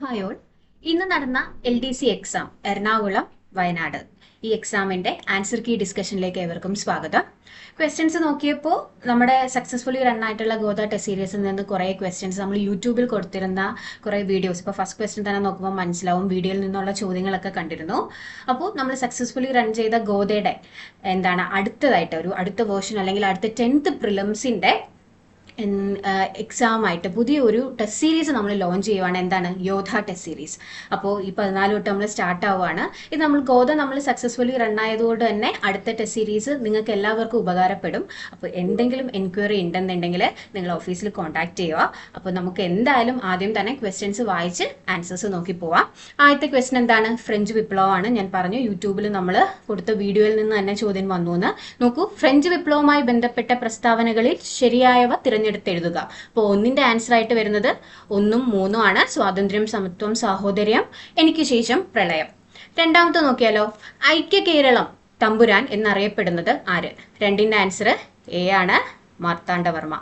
Hi all ഇന്ന് നടന്ന L D C exam Ernakulam Wayanad. ഈ എക്സാമിന്റെ ആൻസർ കീ ഡിസ്കഷനിലേക്ക് ഏവർക്കും സ്വാഗതം. ക്വസ്റ്റ്യൻസ് നോക്കിയപ്പോൾ നമ്മുടെ സക്സസ്ഫുള്ളി റൺ ആയിട്ടുള്ള ഗോദ ടെസ്റ്റ് സീരീസിൽ നിന്ന് കുറേ ക്വസ്റ്റ്യൻസ് നമ്മൾ യൂട്യൂബിൽ കൊടുത്തിരുന്ന കുറേ വീഡിയോസ് ഇപ്പോൾ ഫസ്റ്റ് ക്വസ്റ്റ്യൻ തന്നെ നോക്കുമ്പോൾ മനസ്സിലാവും. വീഡിയോയിൽ നിന്നുള്ള ചോദ്യങ്ങളൊക്കെ കണ്ടിരുന്നു. അപ്പോൾ നമ്മൾ സക്സസ്ഫുള്ളി റൺ ചെയ്ത ഗോദയുടെ എന്താണ് അടുത്തതായിട്ട് ഒരു അടുത്ത വേർഷൻ അല്ലെങ്കിൽ അടുത്ത ടെൻത്ത് പ്രിലിംസിന്റെ എക്സാം ആയിട്ട് പുതിയ ഒരു ടെസ്റ്റ് സീരീസ് നമ്മൾ ലോഞ്ച് ചെയ്യുവാണ്. എന്താണ്? യോധ ടെസ്റ്റ് സീരീസ് അപ്പോൾ ഈ പതിനാല് തൊട്ട് നമ്മൾ സ്റ്റാർട്ട് ആവുകയാണ് ഇത് നമ്മൾ ഗോത നമ്മൾ സക്സസ്ഫുള്ളി റൺ ആയതുകൊണ്ട് തന്നെ അടുത്ത ടെസ്റ്റ് സീരീസ് നിങ്ങൾക്ക് എല്ലാവർക്കും ഉപകാരപ്പെടും. അപ്പോൾ എന്തെങ്കിലും എൻക്വയറി ഉണ്ടെന്നുണ്ടെങ്കിൽ നിങ്ങൾ ഓഫീസിൽ കോൺടാക്ട് ചെയ്യുക. അപ്പോൾ നമുക്ക് എന്തായാലും ആദ്യം തന്നെ ക്വസ്റ്റ്യൻസ് വായിച്ച് ആൻസേഴ്സ് നോക്കി പോവാം. ആദ്യത്തെ ക്വസ്റ്റ്യൻ എന്താണ്? ഫ്രഞ്ച് വിപ്ലവമാണ് ഞാൻ പറഞ്ഞു യൂട്യൂബിൽ നമ്മൾ കൊടുത്ത വീഡിയോയിൽ നിന്ന് തന്നെ ചോദ്യം വന്നു എന്ന്. നോക്കൂ ഫ്രഞ്ച് വിപ്ലവവുമായി ബന്ധപ്പെട്ട പ്രസ്താവനകളിൽ ശരിയായവ തിരഞ്ഞെടുത്തെഴുതുക അപ്പോൾ ഒന്നിന്റെ ആൻസർ ആയിട്ട് വരുന്നത് ഒന്നും മൂന്നും ആണ്. സ്വാതന്ത്ര്യം സമത്വം സാഹോദര്യം എനിക്ക് ശേഷം പ്രളയം. രണ്ടാമത്തെ നോക്കിയാലോ? ഐക്യ കേരളം തമ്പുരാൻ എന്നറിയപ്പെടുന്നത് ആര്? രണ്ടിന്റെ ആൻസർ എ ആണ് മാർത്താണ്ഡവർമ്മ.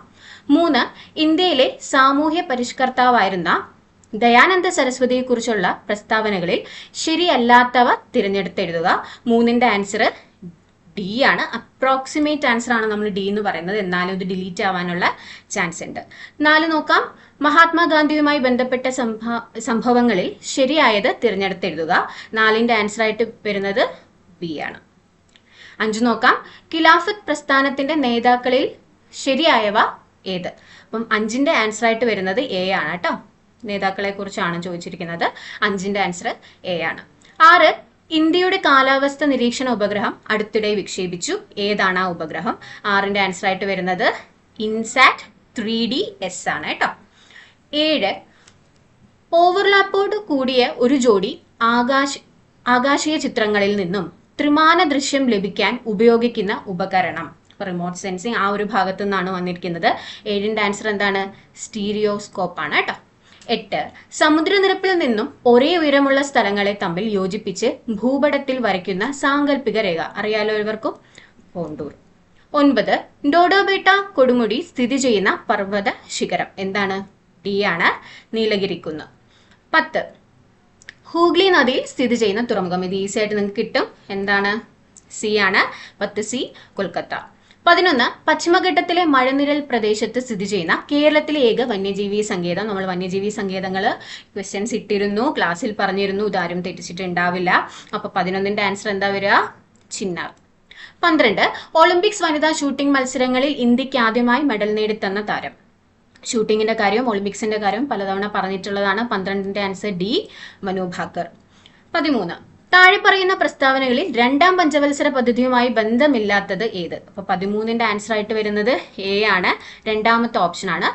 മൂന്ന് ഇന്ത്യയിലെ സാമൂഹ്യ പരിഷ്കർത്താവായിരുന്ന ദയാനന്ദ സരസ്വതിയെക്കുറിച്ചുള്ള പ്രസ്താവനകളിൽ ശരിയല്ലാത്തവ തിരഞ്ഞെടുത്തെഴുതുക. മൂന്നിന്റെ ആൻസർ ഡി ആണ്. അപ്രോക്സിമേറ്റ് ആൻസർ ആണ് നമ്മൾ ഡി എന്ന് പറയുന്നത്. എന്നാലും ഇത് ഡിലീറ്റ് ആവാനുള്ള ചാൻസ് ഉണ്ട്. നാല് നോക്കാം. മഹാത്മാഗാന്ധിയുമായി ബന്ധപ്പെട്ട സംഭ സംഭവങ്ങളിൽ ശരിയായത് തിരഞ്ഞെടുത്തെഴുതുക നാലിന്റെ ആൻസർ ആയിട്ട് വരുന്നത് ബി ആണ്. അഞ്ചു നോക്കാം. ഖിലാഫത്ത് പ്രസ്ഥാനത്തിന്റെ നേതാക്കളിൽ ശരിയായവ ഏത്? അപ്പം അഞ്ചിന്റെ ആൻസർ ആയിട്ട് വരുന്നത് എ ആണ് കേട്ടോ. നേതാക്കളെ കുറിച്ചാണ് ചോദിച്ചിരിക്കുന്നത്. അഞ്ചിന്റെ ആൻസർ എ ആണ്. ആറ് ഇന്ത്യയുടെ കാലാവസ്ഥ നിരീക്ഷണ ഉപഗ്രഹം അടുത്തിടെ വിക്ഷേപിച്ചു. ഏതാണ് ആ ഉപഗ്രഹം? ആറിന്റെ ആൻസർ ആയിട്ട് വരുന്നത് ഇൻസാറ്റ് ത്രീ ഡി എസ് ആണ് കേട്ടോ. ഏഴ് ഓവർലാപ്പോട് കൂടിയ ഒരു ജോഡി ആകാശ ആകാശീയ ചിത്രങ്ങളിൽ നിന്നും ത്രിമാന ദൃശ്യം ലഭിക്കാൻ ഉപയോഗിക്കുന്ന ഉപകരണം. റിമോട്ട് സെൻസിങ് ആ ഒരു ഭാഗത്തു നിന്നാണ് വന്നിരിക്കുന്നത്. ഏഴിന്റെ ആൻസർ എന്താണ്? സ്റ്റീരിയോസ്കോപ്പ് ആണ് കേട്ടോ. എട്ട്. സമുദ്രനിരപ്പിൽ നിന്നും ഒരേ ഉയരമുള്ള സ്ഥലങ്ങളെ തമ്മിൽ യോജിപ്പിച്ച് ഭൂപടത്തിൽ വരയ്ക്കുന്ന സാങ്കല്പിക രേഖ. അറിയാലോ ഇവർക്കും? കോണ്ടൂർ. ഒൻപത്. ഡോഡോബേട്ട കൊടുമുടി സ്ഥിതി ചെയ്യുന്ന പർവത ശിഖരം. എന്താണ്? ഡി ആണ് നീലഗിരിക്കുന്ന്. പത്ത്. ഹൂഗ്ലി നദിയിൽ സ്ഥിതി ചെയ്യുന്ന തുറമുഖം. ഇത് ഈസി ആയിട്ട് നിങ്ങൾക്ക് കിട്ടും. എന്താണ്? സി ആണ്. പത്ത് സി കൊൽക്കത്ത. പതിനൊന്ന് പശ്ചിമഘട്ടത്തിലെ മഴനിരൽ പ്രദേശത്ത് സ്ഥിതി ചെയ്യുന്ന കേരളത്തിലെ ഏക വന്യജീവി സങ്കേതം. നമ്മൾ വന്യജീവി സങ്കേതങ്ങൾ ക്വസ്റ്റ്യൻസ് ഇട്ടിരുന്നു. ക്ലാസ്സിൽ പറഞ്ഞിരുന്നു. ഇതാരും തെറ്റിച്ചിട്ടുണ്ടാവില്ല. അപ്പൊ പതിനൊന്നിന്റെ ആൻസർ എന്താ വരിക? ചിന്നാർ പന്ത്രണ്ട് ഒളിമ്പിക്സ് വനിതാ ഷൂട്ടിംഗ് മത്സരങ്ങളിൽ ഇന്ത്യയ്ക്ക് ആദ്യമായി മെഡൽ നേടിത്തന്ന താരം. ഷൂട്ടിങ്ങിന്റെ കാര്യവും ഒളിമ്പിക്സിന്റെ കാര്യവും പലതവണ പറഞ്ഞിട്ടുള്ളതാണ്. പന്ത്രണ്ടിന്റെ ആൻസർ ഡി മനു ഭാക്കർ പതിമൂന്ന് താഴെ പറയുന്ന പ്രസ്താവനകളിൽ രണ്ടാം പഞ്ചവത്സര പദ്ധതിയുമായി ബന്ധമില്ലാത്തത് ഏത്? അപ്പൊ പതിമൂന്നിന്റെ ആൻസർ ആയിട്ട് വരുന്നത് എ ആണ്. രണ്ടാമത്തെ ഓപ്ഷൻ ആണ്.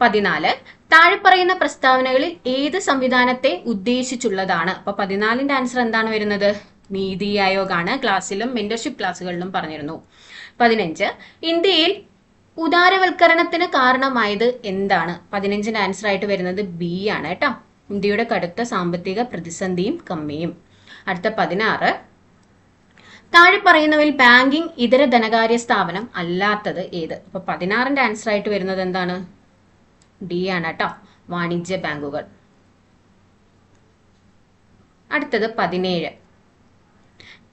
പതിനാല്. താഴെ പറയുന്ന പ്രസ്താവനകളിൽ ഏത് സംവിധാനത്തെ ഉദ്ദേശിച്ചുള്ളതാണ്? അപ്പൊ പതിനാലിന്റെ ആൻസർ എന്താണ് വരുന്നത്? നീതി ആയോഗ് ആണ് ക്ലാസ്സിലും മെന്റർഷിപ്പ് ക്ലാസ്സുകളിലും പറഞ്ഞിരുന്നു. പതിനഞ്ച്. ഇന്ത്യയിൽ ഉദാരവൽക്കരണത്തിന് കാരണമായത് എന്താണ്? പതിനഞ്ചിന്റെ ആൻസർ ആയിട്ട് വരുന്നത് ബി ആണ് കേട്ടോ. ഇന്ത്യയുടെ കടുത്ത സാമ്പത്തിക പ്രതിസന്ധിയും കമ്മിയും. അടുത്ത പതിനാറ്. താഴെ പറയുന്നവയിൽ ബാങ്കിംഗ് ഇതര ധനകാര്യ സ്ഥാപനം അല്ലാത്തത് ഏത്? അപ്പൊ പതിനാറിന്റെ ആൻസർ ആയിട്ട് വരുന്നത് എന്താണ്? ഡി ആണ് കേട്ടോ. വാണിജ്യ ബാങ്കുകൾ. അടുത്തത് പതിനേഴ്.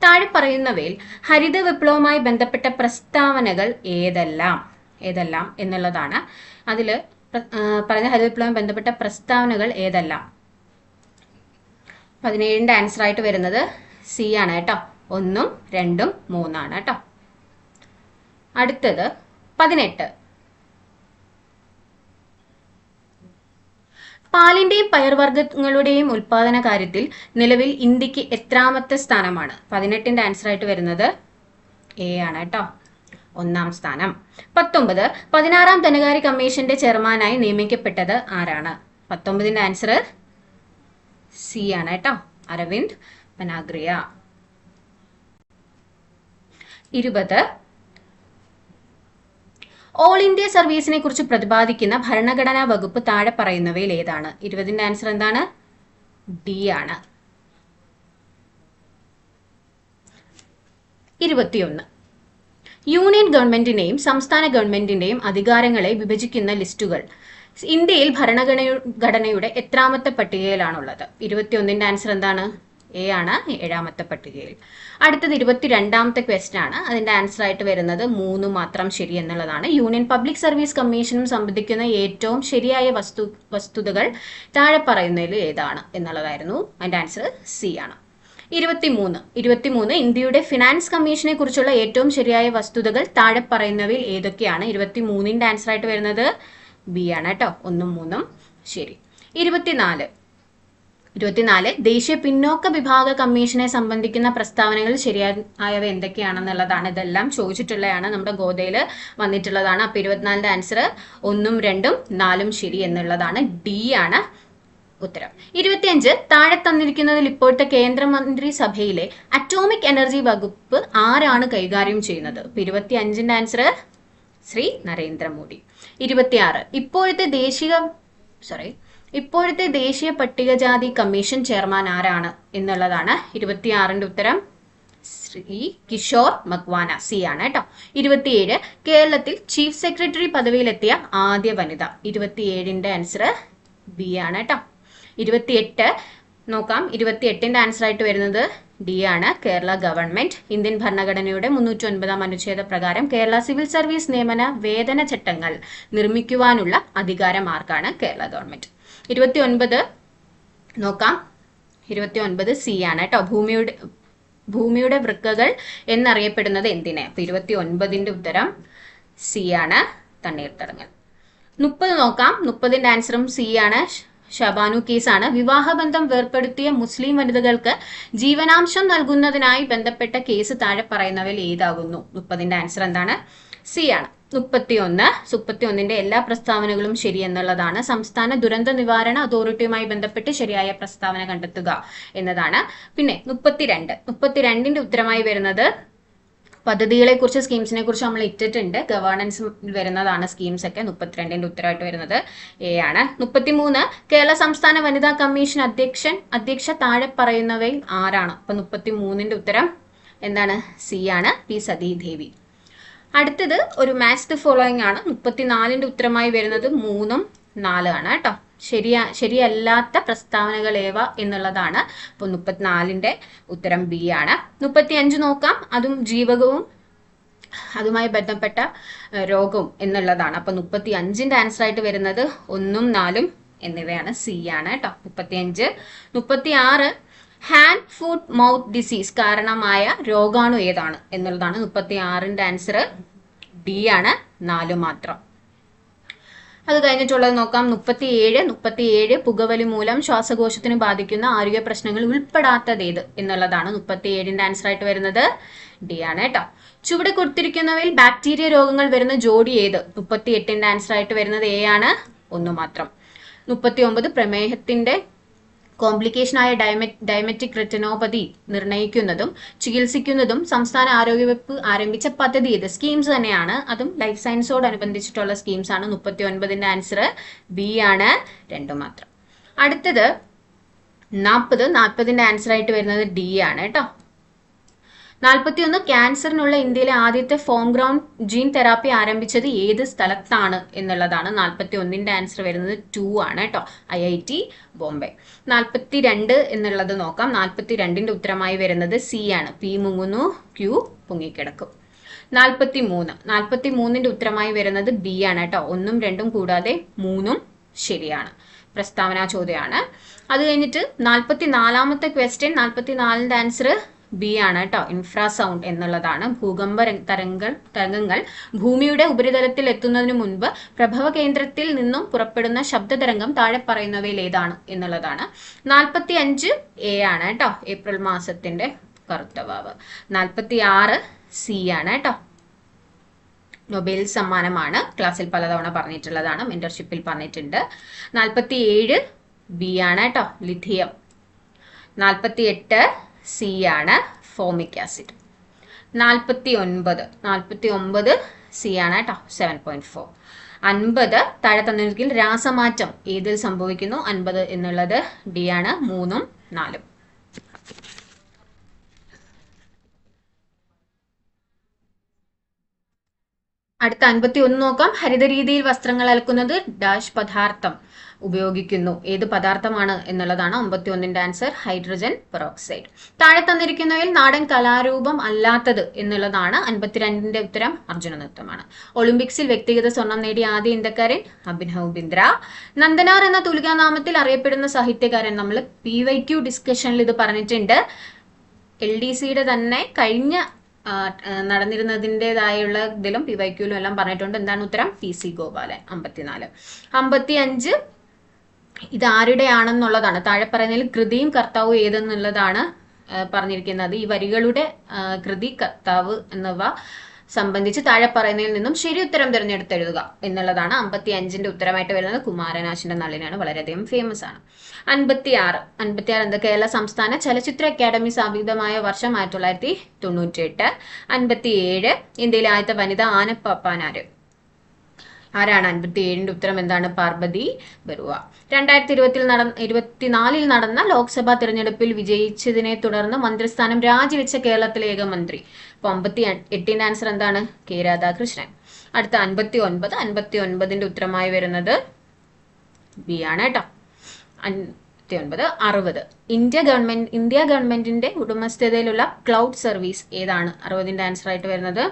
താഴെ പറയുന്നവയിൽ ഹരിത വിപ്ലവവുമായി ബന്ധപ്പെട്ട പ്രസ്താവനകൾ ഏതെല്ലാം? ഏതെല്ലാം എന്നുള്ളതാണ്. അതിൽ പറഞ്ഞ ഹരിത വിപ്ലവവുമായി ബന്ധപ്പെട്ട പ്രസ്താവനകൾ ഏതെല്ലാം? പതിനേഴിന്റെ ആൻസർ ആയിട്ട് വരുന്നത് സി ആണ് കേട്ടോ. ഒന്നും രണ്ടും മൂന്നാണ് കേട്ടോ. അടുത്തത് പതിനെട്ട്. പാലിന്റെയും പയർവർഗങ്ങളുടെയും ഉൽപാദന കാര്യത്തിൽ നിലവിൽ ഇന്ത്യയ്ക്ക് എത്രാമത്തെ സ്ഥാനമാണ്? പതിനെട്ടിന്റെ ആൻസർ ആയിട്ട് വരുന്നത് എ ആണ് കേട്ടോ. ഒന്നാം സ്ഥാനം. പത്തൊമ്പത് പതിനാറാം ധനകാര്യ കമ്മീഷന്റെ ചെയർമാനായി നിയമിക്കപ്പെട്ടത് ആരാണ്? പത്തൊമ്പതിന്റെ ആൻസർ സി ആണ് കേട്ടോ. അരവിന്ദ് പനാഗ്രിയ. ഇരുപത്. ഓൾ ഇന്ത്യ സർവീസിനെ കുറിച്ച് പ്രതിപാദിക്കുന്ന ഭരണഘടനാ വകുപ്പ് താഴെ പറയുന്നവയിൽ ഏതാണ്? ഇരുപതിന്റെ ആൻസർ എന്താണ്? ഡി ആണ്. ഇരുപത്തിയൊന്ന്. യൂണിയൻ ഗവൺമെന്റിന്റെയും സംസ്ഥാന ഗവൺമെന്റിന്റെയും അധികാരങ്ങളെ വിഭജിക്കുന്ന ലിസ്റ്റുകൾ. ഇന്ത്യയിൽ ഭരണഘടന ഘടനയുടെ എത്രാമത്തെ പട്ടികയിലാണുള്ളത്? ഇരുപത്തിയൊന്നിന്റെ ആൻസർ എന്താണ്? എ ആണ് ഏഴാമത്തെ പട്ടികയിൽ. അടുത്തത് ഇരുപത്തിരണ്ടാമത്തെ ക്വസ്റ്റ്യൻ ആണ്. അതിന്റെ ആൻസർ ആയിട്ട് വരുന്നത് മൂന്ന് മാത്രം ശരി എന്നുള്ളതാണ്. യൂണിയൻ പബ്ലിക് സർവീസ് കമ്മീഷനും സംബന്ധിക്കുന്ന ഏറ്റവും ശരിയായ വസ്തു വസ്തുതകൾ താഴെ പറയുന്നതിൽ ഏതാണ് എന്നുള്ളതായിരുന്നു. അതിന്റെ ആൻസർ സി ആണ്. ഇരുപത്തിമൂന്ന്. ഇരുപത്തിമൂന്ന് ഇന്ത്യയുടെ ഫിനാൻസ് കമ്മീഷനെ കുറിച്ചുള്ള ഏറ്റവും ശരിയായ വസ്തുതകൾ താഴെ പറയുന്നവയിൽ ഏതൊക്കെയാണ്? ഇരുപത്തിമൂന്നിന്റെ ആൻസർ ആയിട്ട് വരുന്നത് ബി ആണ് കേട്ടോ. ഒന്നും മൂന്നും. ശരി. ഇരുപത്തിനാല്. ഇരുപത്തിനാല്. ദേശീയ പിന്നോക്ക വിഭാഗ കമ്മീഷനെ സംബന്ധിക്കുന്ന പ്രസ്താവനകൾ ശരിയായവ എന്തൊക്കെയാണെന്നുള്ളതാണ്. ഇതെല്ലാം ചോദിച്ചിട്ടുള്ളതാണ് നമ്മുടെ ഗോതയിൽ വന്നിട്ടുള്ളതാണ്. അപ്പൊ ഇരുപത്തിനാലിന്റെ ആൻസർ ഒന്നും രണ്ടും നാലും ശരി എന്നുള്ളതാണ് ഡി ആണ് ഉത്തരം. ഇരുപത്തിയഞ്ച്. താഴെ തന്നിരിക്കുന്നതിൽ ഇപ്പോഴത്തെ കേന്ദ്രമന്ത്രി സഭയിലെ അറ്റോമിക് എനർജി വകുപ്പ് ആരാണ് കൈകാര്യം ചെയ്യുന്നത്? ഇപ്പൊ ഇരുപത്തി അഞ്ചിന്റെ ആൻസർ ശ്രീ നരേന്ദ്രമോദി. ഇരുപത്തിയാറ്. ഇപ്പോഴത്തെ ദേശീയ സോറി ഇപ്പോഴത്തെ ദേശീയ പട്ടികജാതി കമ്മീഷൻ ചെയർമാൻ ആരാണ് എന്നുള്ളതാണ് ഇരുപത്തിയാറിന്റെ ഉത്തരം. ശ്രീ കിഷോർ മക്വാന സി ആണ് കേട്ടോ. ഇരുപത്തിയേഴ് കേരളത്തിൽ ചീഫ് സെക്രട്ടറി പദവിയിലെത്തിയ ആദ്യ വനിത. ഇരുപത്തിയേഴിന്റെ ആൻസർ ബി ആണ് കേട്ടോ. ഇരുപത്തിയെട്ട് നോക്കാം ഇരുപത്തിയെട്ടിന്റെ ആൻസർ ആയിട്ട് വരുന്നത് ഡി ആണ് കേരള ഗവൺമെന്റ്. ഇന്ത്യൻ ഭരണഘടനയുടെ മുന്നൂറ്റി ഒൻപതാം അനുച്ഛേദ പ്രകാരം കേരള സിവിൽ സർവീസ് നിയമന വേതന ചട്ടങ്ങൾ നിർമ്മിക്കുവാനുള്ള അധികാരമാർക്കാണ് കേരള ഗവൺമെന്റ്. ഇരുപത്തി ഒൻപത് നോക്കാം. ഇരുപത്തി ഒൻപത് സി ആണ് കേട്ടോ. ഭൂമിയുടെ ഭൂമിയുടെ വൃക്കകൾ എന്നറിയപ്പെടുന്നത് എന്തിനെ? അപ്പൊ ഇരുപത്തി ഒൻപതിന്റെ ഉത്തരം സി ആണ് തണ്ണീർത്തടങ്ങൾ. മുപ്പത് നോക്കാം. മുപ്പതിന്റെ ആൻസറും സി ആണ്. ഷബാനു കേസാണ് വിവാഹബന്ധം വേർപ്പെടുത്തിയ മുസ്ലിം വനിതകൾക്ക് ജീവനാംശം നൽകുന്നതിനായി ബന്ധപ്പെട്ട കേസ് താഴെ പറയുന്നവയിൽ ഏതാകുന്നു? മുപ്പതിന്റെ ആൻസർ എന്താണ്? സി ആണ്. മുപ്പത്തിയൊന്ന് മുപ്പത്തിയൊന്നിന്റെ എല്ലാ പ്രസ്താവനകളും ശരി എന്നുള്ളതാണ്. സംസ്ഥാന ദുരന്ത നിവാരണ അതോറിറ്റിയുമായി ബന്ധപ്പെട്ട് ശരിയായ പ്രസ്താവന കണ്ടെത്തുക എന്നതാണ്. പിന്നെ മുപ്പത്തിരണ്ട് മുപ്പത്തിരണ്ടിന്റെ ഉത്തരമായി വരുന്നത് പദ്ധതികളെ കുറിച്ച് സ്കീംസിനെ കുറിച്ച് നമ്മൾ ഇട്ടിട്ടുണ്ട്. ഗവേണൻസ് വരുന്നതാണ് സ്കീംസ് ഒക്കെ. മുപ്പത്തിരണ്ടിന്റെ ഉത്തരവായിട്ട് വരുന്നത് എ ആണ്. മുപ്പത്തിമൂന്ന് കേരള സംസ്ഥാന വനിതാ കമ്മീഷൻ അധ്യക്ഷൻ അധ്യക്ഷ താഴെ പറയുന്നവയിൽ ആരാണ്? അപ്പൊ മുപ്പത്തി മൂന്നിന്റെ ഉത്തരം എന്താണ്? സി ആണ്. പി സതീദേവി. അടുത്തത് ഒരു മാച്ച് ദ ഫോളോയിങ് ആണ്. മുപ്പത്തിനാലിന്റെ ഉത്തരമായി വരുന്നത് മൂന്നും നാലും ആണ് കേട്ടോ. ശരിയാ ശരിയല്ലാത്ത പ്രസ്താവനകൾ ഏവ എന്നുള്ളതാണ്. അപ്പോൾ മുപ്പത്തിനാലിന്റെ ഉത്തരം ബി ആണ്. മുപ്പത്തി അഞ്ച് നോക്കാം. അതും ജീവകവും അതുമായി ബന്ധപ്പെട്ട രോഗവും എന്നുള്ളതാണ്. അപ്പൊ മുപ്പത്തി അഞ്ചിന്റെ ആൻസർ ആയിട്ട് വരുന്നത് ഒന്നും നാലും എന്നിവയാണ് സി ആണ് കേട്ടോ മുപ്പത്തി അഞ്ച് മുപ്പത്തി ആറ് ഹാൻഡ് ഫുഡ് മൗത്ത് ഡിസീസ് കാരണമായ രോഗാണു ഏതാണ് എന്നുള്ളതാണ് മുപ്പത്തി ആറിന്റെ ആൻസർ ഡി ആണ്. നാല് മാത്രം. അത് കഴിഞ്ഞിട്ടുള്ളത് നോക്കാം. മുപ്പത്തി ഏഴ് മുപ്പത്തി ഏഴ് പുകവലി മൂലം ശ്വാസകോശത്തിന് ബാധിക്കുന്ന ആരോഗ്യ പ്രശ്നങ്ങൾ ഉൾപ്പെടാത്തത് ഏത് എന്നുള്ളതാണ് മുപ്പത്തി ഏഴിന്റെ ആൻസർ ആയിട്ട് വരുന്നത്. ഡി ആണ് കേട്ടോ. ചുവടെ കൊടുത്തിരിക്കുന്നവയിൽ ബാക്ടീരിയ രോഗങ്ങൾ വരുന്ന ജോഡി ഏത്? മുപ്പത്തി എട്ടിന്റെ ആൻസർ ആയിട്ട് വരുന്നത് എ ആണ്. ഒന്ന് മാത്രം. മുപ്പത്തി ഒമ്പത് പ്രമേഹത്തിന്റെ കോംപ്ലിക്കേഷനായ ഡയമെ ഡയമെറ്റിക് റെറ്റിനോപ്പതി നിർണയിക്കുന്നതും ചികിത്സിക്കുന്നതും സംസ്ഥാന ആരോഗ്യവകുപ്പ് ആരംഭിച്ച പദ്ധതി ഇത് സ്കീംസ് തന്നെയാണ്. അതും ലൈഫ് സയൻസോടനുബന്ധിച്ചിട്ടുള്ള സ്കീംസ് ആണ് മുപ്പത്തി ഒൻപതിന്റെ ആൻസർ ബി ആണ്. രണ്ടു മാത്രം. അടുത്തത് നാൽപ്പത് നാൽപ്പതിന്റെ ആൻസർ ആയിട്ട് വരുന്നത് ഡി ആണ് കേട്ടോ. നാൽപ്പത്തിയൊന്ന് ക്യാൻസറിനുള്ള ഇന്ത്യയിലെ ആദ്യത്തെ ഫോം ഗ്രൗണ്ട് ജീൻ തെറാപ്പി ആരംഭിച്ചത് ഏത് സ്ഥലത്താണ് എന്നുള്ളതാണ്. നാൽപ്പത്തി ഒന്നിന്റെ ആൻസർ വരുന്നത് ടു ആണ് കേട്ടോ ഐ ഐ ടി ബോംബെ. നാൽപ്പത്തി രണ്ട് എന്നുള്ളത് നോക്കാം. നാൽപ്പത്തി രണ്ടിന്റെ ഉത്തരമായി വരുന്നത് സി ആണ്. പി മുങ്ങുന്നു ക്യൂ പൊങ്ങിക്കിടക്കും. നാൽപ്പത്തി മൂന്ന് നാൽപ്പത്തി മൂന്നിന്റെ ഉത്തരമായി വരുന്നത് ബി ആണ് കേട്ടോ ഒന്നും രണ്ടും കൂടാതെ മൂന്നും ശരിയാണ്. പ്രസ്താവന ചോദ്യമാണ്. അത് കഴിഞ്ഞിട്ട് നാൽപ്പത്തി നാലാമത്തെ ക്വസ്റ്റ്യൻ നാൽപ്പത്തി നാലിന്റെ ആൻസർ ബി ആണ് കേട്ടോ ഇൻഫ്രാസൗണ്ട് എന്നുള്ളതാണ്. ഭൂകമ്പ തരംഗ തരംഗങ്ങൾ തരംഗങ്ങൾ ഭൂമിയുടെ ഉപരിതലത്തിൽ എത്തുന്നതിന് മുൻപ് പ്രഭവ കേന്ദ്രത്തിൽ നിന്നും പുറപ്പെടുന്ന ശബ്ദതരംഗം താഴെ പറയുന്നവയിൽ ഏതാണ് എന്നുള്ളതാണ്. നാൽപ്പത്തി അഞ്ച് എ ആണ് കേട്ടോ ഏപ്രിൽ മാസത്തിന്റെ കറുത്ത വാവ് നാൽപ്പത്തി ആറ് സി ആണ് കേട്ടോ നൊബേൽ സമ്മാനമാണ്. ക്ലാസ്സിൽ പലതവണ പറഞ്ഞിട്ടുള്ളതാണ്. മെന്റർഷിപ്പിൽ പറഞ്ഞിട്ടുണ്ട്. നാൽപ്പത്തി ഏഴ് ബി ആണ് കേട്ടോ ലിഥിയം. നാൽപ്പത്തി എട്ട് സി ആണ് ഫോമിക് ആസിഡ് നാൽപ്പത്തി ഒൻപത് നാൽപ്പത്തി ഒമ്പത് സി ആണ് കേട്ടോ സെവൻ പോയിന്റ് ഫോർ അൻപത് താഴെ തന്നിരിക്കൽ രാസമാറ്റം ഏതിൽ സംഭവിക്കുന്നു? അൻപത് എന്നുള്ളത് ഡി ആണ് മൂന്നും നാലും. അടുത്ത അൻപത്തി ഒന്ന് നോക്കാം. ഹരിതരീതിയിൽ വസ്ത്രങ്ങൾ അലക്കുന്നത് ഡാഷ് പദാർത്ഥം. ഉപയോഗിക്കുന്നു. ഏത് പദാർത്ഥമാണ് എന്നുള്ളതാണ് അമ്പത്തി ഒന്നിന്റെ ആൻസർ ഹൈഡ്രജൻ പെറോക്സൈഡ് താഴെ തന്നിരിക്കുന്നവയിൽ നാടൻ കലാരൂപം അല്ലാത്തത് എന്നുള്ളതാണ് അൻപത്തിരണ്ടിന്റെ ഉത്തരം. അർജുന നൃത്തമാണ്. ഒളിമ്പിക്സിൽ വ്യക്തിഗത സ്വർണം നേടിയ ആദ്യ ഇന്ത്യക്കാരൻ അഭിനവ് ബിന്ദ്ര. നന്ദനാർ എന്ന തുലികാനാമത്തിൽ അറിയപ്പെടുന്ന സാഹിത്യകാരൻ നമ്മൾ പി വൈ ക്യു ഡിസ്കഷനിൽ ഇത് പറഞ്ഞിട്ടുണ്ട്. എൽ ഡി സിയുടെ തന്നെ കഴിഞ്ഞ നടന്നിരുന്നതിന്റെതായുള്ള ഇതിലും പി വൈ ക്യൂലും എല്ലാം പറഞ്ഞിട്ടുണ്ട്. എന്താണ് ഉത്തരം? P C Gopalan. അമ്പത്തിനാല്. അമ്പത്തി അഞ്ച് ഇത് ആരുടെയാണെന്നുള്ളതാണ് താഴെ പറയുന്നതിൽ കൃതിയും കർത്താവും ഏതെന്നുള്ളതാണ് പറഞ്ഞിരിക്കുന്നത്. ഈ വരികളുടെ കൃതി കർത്താവ് എന്നിവ സംബന്ധിച്ച് താഴെ പറയുന്നതിൽ നിന്നും ശരി ഉത്തരം തിരഞ്ഞെടുത്തെഴുതുക എന്നുള്ളതാണ് അമ്പത്തി അഞ്ചിന്റെ ഉത്തരമായിട്ട് വരുന്നത്. കുമാരനാശിന്റെ നളിനാണ്. വളരെയധികം ഫേമസ് ആണ്. അൻപത്തി ആറ് അൻപത്തി ആറ് എന്താ? കേരള സംസ്ഥാന ചലച്ചിത്ര അക്കാദമി സ്ഥാപിതമായ വർഷം ആയിരത്തി തൊള്ളായിരത്തി തൊണ്ണൂറ്റി എട്ട് അൻപത്തി ഏഴ് ഇന്ത്യയിലെ ആദ്യത്തെ വനിത ആനപ്പാപ്പാനാര് ആരാണ് അൻപത്തി ഏഴിന്റെ ഉത്തരം എന്താണ്? പാർവതി ബറുവ. രണ്ടായിരത്തി ഇരുപത്തിൽ നടന്ന ഇരുപത്തിനാലിൽ നടന്ന ലോക്സഭാ തിരഞ്ഞെടുപ്പിൽ വിജയിച്ചതിനെ തുടർന്ന് മന്ത്രിസ്ഥാനം രാജിവെച്ച കേരളത്തിലെ ഏക മന്ത്രി. അപ്പൊ അമ്പത്തി എട്ടിന്റെ ആൻസർ എന്താണ്? കെ രാധാകൃഷ്ണൻ. അടുത്ത അൻപത്തി ഒൻപത് അൻപത്തി ഒൻപതിന്റെ ഉത്തരമായി വരുന്നത് ബി ആണ് കേട്ടോ. അൻപത്തി ഒൻപത് അറുപത്. ഇന്ത്യ ഗവൺമെന്റ് ഇന്ത്യ ഗവൺമെന്റിന്റെ ഉടമസ്ഥതയിലുള്ള ക്ലൗഡ് സർവീസ് ഏതാണ്? അറുപതിന്റെ ആൻസർ ആയിട്ട് വരുന്നത്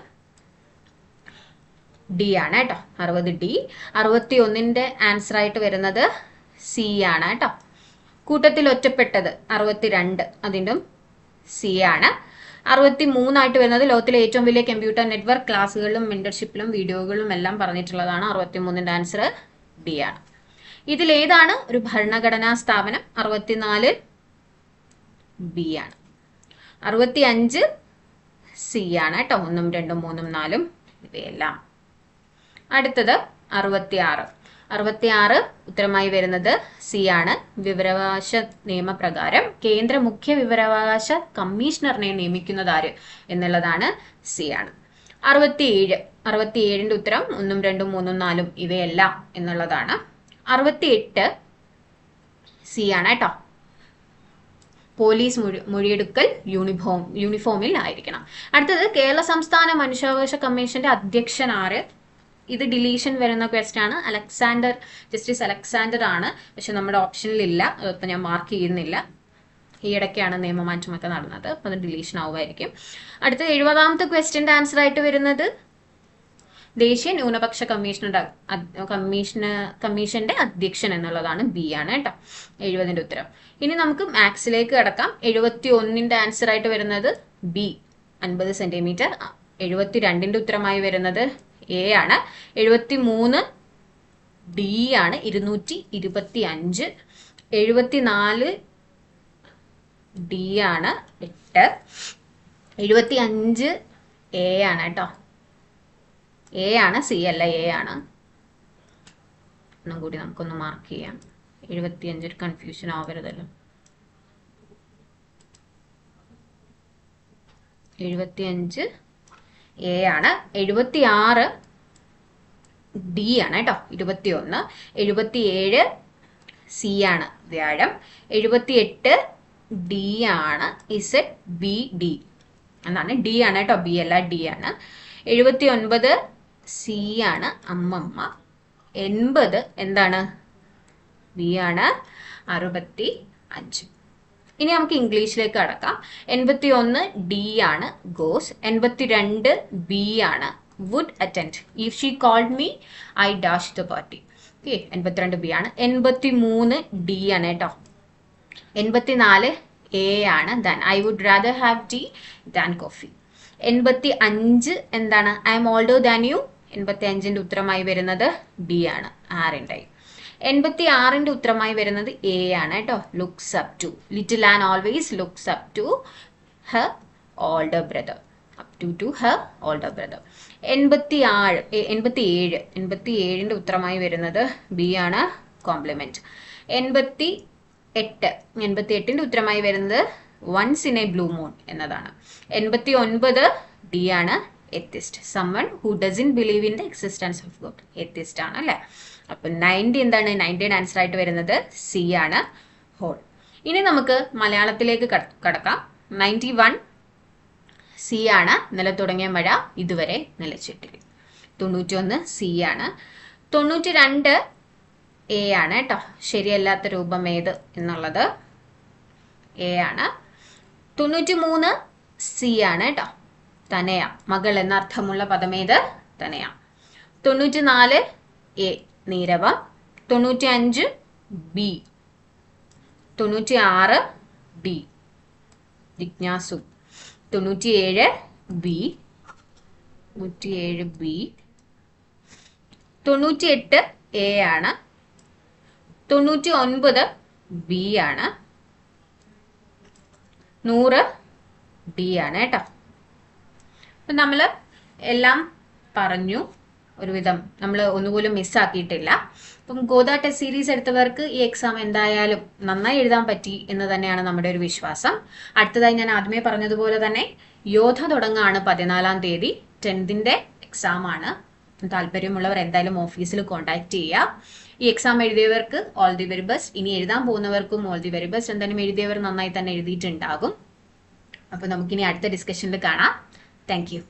ഡി ആണ് കേട്ടോ. അറുപത് ഡി അറുപത്തി ഒന്നിന്റെ ആൻസർ ആയിട്ട് വരുന്നത് സി ആണ് കേട്ടോ. കൂട്ടത്തിൽ ഒറ്റപ്പെട്ടത് അറുപത്തിരണ്ട് അതിന്റെ സി ആണ്. അറുപത്തി മൂന്നായിട്ട് വരുന്നത് ലോകത്തിലെ ഏറ്റവും വലിയ കമ്പ്യൂട്ടർ നെറ്റ്വർക്ക് ക്ലാസ്സുകളിലും മെന്റർഷിപ്പിലും വീഡിയോകളിലും എല്ലാം പറഞ്ഞിട്ടുള്ളതാണ് അറുപത്തി മൂന്നിന്റെ ആൻസർ ഡി ആണ് ഇതിലേതാണ് ഒരു ഭരണഘടനാ സ്ഥാപനം അറുപത്തിനാല് ബി ആണ്. അറുപത്തി അഞ്ച് സി ആണ് കേട്ടോ. ഒന്നും രണ്ടും മൂന്നും നാലും ഇവയെല്ലാം. അടുത്തത് അറുപത്തിയാറ്. അറുപത്തിയാറ് ഉത്തരമായി വരുന്നത് സി ആണ്. വിവരാവകാശ നിയമപ്രകാരം കേന്ദ്ര മുഖ്യ വിവരാവകാശ കമ്മീഷണറിനെ നിയമിക്കുന്നത് ആര് എന്നുള്ളതാണ് സി ആണ്. അറുപത്തിയേഴ് അറുപത്തിയേഴിന്റെ ഉത്തരം ഒന്നും രണ്ടും മൂന്നും നാലും ഇവയെല്ലാം എന്നുള്ളതാണ്. അറുപത്തിയെട്ട് സി ആണ് കേട്ടോ. പോലീസ് മൊഴി മൊഴിയെടുക്കൽ യൂണിഫോം യൂണിഫോമിൽ ആയിരിക്കണം. അടുത്തത് കേരള സംസ്ഥാന മനുഷ്യാവകാശ കമ്മീഷന്റെ അധ്യക്ഷൻ ആര്? ഇത് ഡിലീഷൻ വരുന്ന ക്വസ്റ്റ് ആണ്. അലക്സാണ്ടർ ജസ്റ്റിസ് അലക്സാണ്ടർ ആണ്. പക്ഷെ നമ്മുടെ ഓപ്ഷനിൽ ഇല്ല. ഇപ്പം ഞാൻ മാർക്ക് ചെയ്യുന്നില്ല. ഈ ഇടയ്ക്കാണ് നിയമമാറ്റമൊക്കെ നടന്നത്. അപ്പം അത് ഡിലീഷൻ ആവുമായിരിക്കും. അടുത്ത എഴുപതാമത്തെ ക്വസ്റ്റ്യന്റെ ആൻസർ ആയിട്ട് വരുന്നത് ദേശീയ ന്യൂനപക്ഷ കമ്മീഷനുടെ കമ്മീഷന് കമ്മീഷന്റെ അധ്യക്ഷൻ എന്നുള്ളതാണ് ബി ആണ് കേട്ടോ. എഴുപതിന്റെ ഉത്തരം. ഇനി നമുക്ക് മാത്സിലേക്ക് കിടക്കാം. എഴുപത്തി ഒന്നിന്റെ ആൻസർ ആയിട്ട് വരുന്നത് ബി അൻപത് സെന്റിമീറ്റർ എഴുപത്തി രണ്ടിന്റെ ഉത്തരമായി വരുന്നത് എ ആണ്. എഴുപത്തി മൂന്ന് ഡി ആണ്. ഇരുന്നൂറ്റി ഇരുപത്തി അഞ്ച് എഴുപത്തി നാല് ഡി ആണ്. എട്ട്. എഴുപത്തി അഞ്ച് എ ആണ് കേട്ടോ. എ ആണ്. സി അല്ല എ ആണ്. ഒന്നും കൂടി നമുക്കൊന്ന് മാർക്ക് ചെയ്യാം. എഴുപത്തിയഞ്ച് ഒരു കൺഫ്യൂഷൻ ആവരുതല്ലോ. എഴുപത്തിയഞ്ച് എ ആണ്. എഴുപത്തി ആറ് ഡി ആണ് കേട്ടോ. ഇരുപത്തി ഒന്ന് എഴുപത്തി ഏഴ് സി ആണ് വ്യാഴം. എഴുപത്തി എട്ട് ഡി ആണ് ഇസഡ് ബി ഡി എന്നാണ് ഡി ആണ് കേട്ടോ. ബി അല്ല ഡി ആണ്. എഴുപത്തി ഒൻപത് സി ആണ് അമ്മമ്മ. എൺപത് എന്താണ്? ബി ആണ്. അറുപത്തി അഞ്ച് ഇനി നമുക്ക് ഇംഗ്ലീഷിലേക്ക് കടക്കാം. എൺപത്തി ഒന്ന് ഡി ആണ് ഗോസ്. എൺപത്തി രണ്ട് ബി ആണ് would attend if she called me I dash the party okay എൺപത്തിരണ്ട് ബി ആണ്. എൺപത്തി മൂന്ന് ഡി ആണ് കേട്ടോ എൺപത്തിനാല് എ ആണ് than I would rather have tea than coffee എൺപത്തി അഞ്ച് എന്താണ്? I am older than you എൺപത്തി അഞ്ചിന്റെ ഉത്തരമായി വരുന്നത് ബി ആണ്. ആറിന്റെയും എൺപത്തി ആറിന്റെ ഉത്തരമായി വരുന്നത് എ ആണ് കേട്ടോ. Looks up to little and always looks up to her older brother up to to her older brother എൺപത്തി ആറ് എൺപത്തി ഏഴ് എൺപത്തി ഏഴിന്റെ ഉത്തരമായി വരുന്നത് ബി ആണ്. കോംപ്ലിമെന്റ് എൺപത്തി എട്ട് എൺപത്തി എട്ടിന്റെ ഉത്തരമായി വരുന്നത് once in a blue moon എന്നതാണ്. എൺപത്തി ഒൻപത് ഡി ആണ്. Atheist someone who doesn't believe in the existence of God atheist ആണ് അല്ലേ? അപ്പം നയന്റി എന്താണ്? നയന്റീൻ ആൻസർ ആയിട്ട് വരുന്നത് സി ആണ്. ഹോൾ ഇനി നമുക്ക് മലയാളത്തിലേക്ക് കടക്കാം. നയന്റി വൺ സി ആണ്. നില തുടങ്ങിയ മഴ ഇതുവരെ നിലച്ചിട്ടില്ല. തൊണ്ണൂറ്റൊന്ന് സി ആണ്. തൊണ്ണൂറ്റി രണ്ട് എ ആണ് കേട്ടോ ശരിയല്ലാത്ത രൂപം ഏത് എന്നുള്ളത്? എ ആണ്. തൊണ്ണൂറ്റി മൂന്ന് സി ആണ് കേട്ടോ തനയ. മകൾ എന്നർത്ഥമുള്ള പദമേത്? തനയ. തൊണ്ണൂറ്റി നാല് എ നീരവ. തൊണ്ണൂറ്റി അഞ്ച് ബി. തൊണ്ണൂറ്റി ആറ് ഡി. ജിജ്ഞാസു. തൊണ്ണൂറ്റി ഏഴ് ബി. തൊണ്ണൂറ്റി ഏഴ് ബി. തൊണ്ണൂറ്റി എട്ട് എ ആണ്. തൊണ്ണൂറ്റി ഒൻപത് ബി ആണ്. നൂറ് ഡി ആണ് കേട്ടോ. അപ്പം നമ്മൾ എല്ലാം പറഞ്ഞു ഒരുവിധം. നമ്മൾ ഒന്നുപോലും മിസ്സാക്കിയിട്ടില്ല അപ്പം ഗോദ ടെസ്റ്റ് സീരീസ് എടുത്തവർക്ക് ഈ എക്സാം എന്തായാലും നന്നായി എഴുതാൻ പറ്റി എന്ന് തന്നെയാണ് നമ്മുടെ ഒരു വിശ്വാസം. അടുത്തതായി ഞാൻ ആദ്യമേ പറഞ്ഞതുപോലെ തന്നെ യോധ തുടങ്ങാണ് പതിനാലാം തീയതി. ടെൻത്തിന്റെ എക്സാം ആണ്. താല്പര്യമുള്ളവർ എന്തായാലും ഓഫീസിൽ കോൺടാക്ട് ചെയ്യുക ഈ എക്സാം എഴുതിയവർക്ക് ഓൾ ദി വെരി ബെസ്റ്റ് ഇനി എഴുതാൻ പോകുന്നവർക്കും ഓൾ ദി വെരി ബെസ്റ്റ് എന്തായാലും എഴുതിയവർ നന്നായി തന്നെ എഴുതിയിട്ടുണ്ടാകും. അപ്പോൾ നമുക്കിനി അടുത്ത ഡിസ്കഷനിൽ കാണാം. Thank you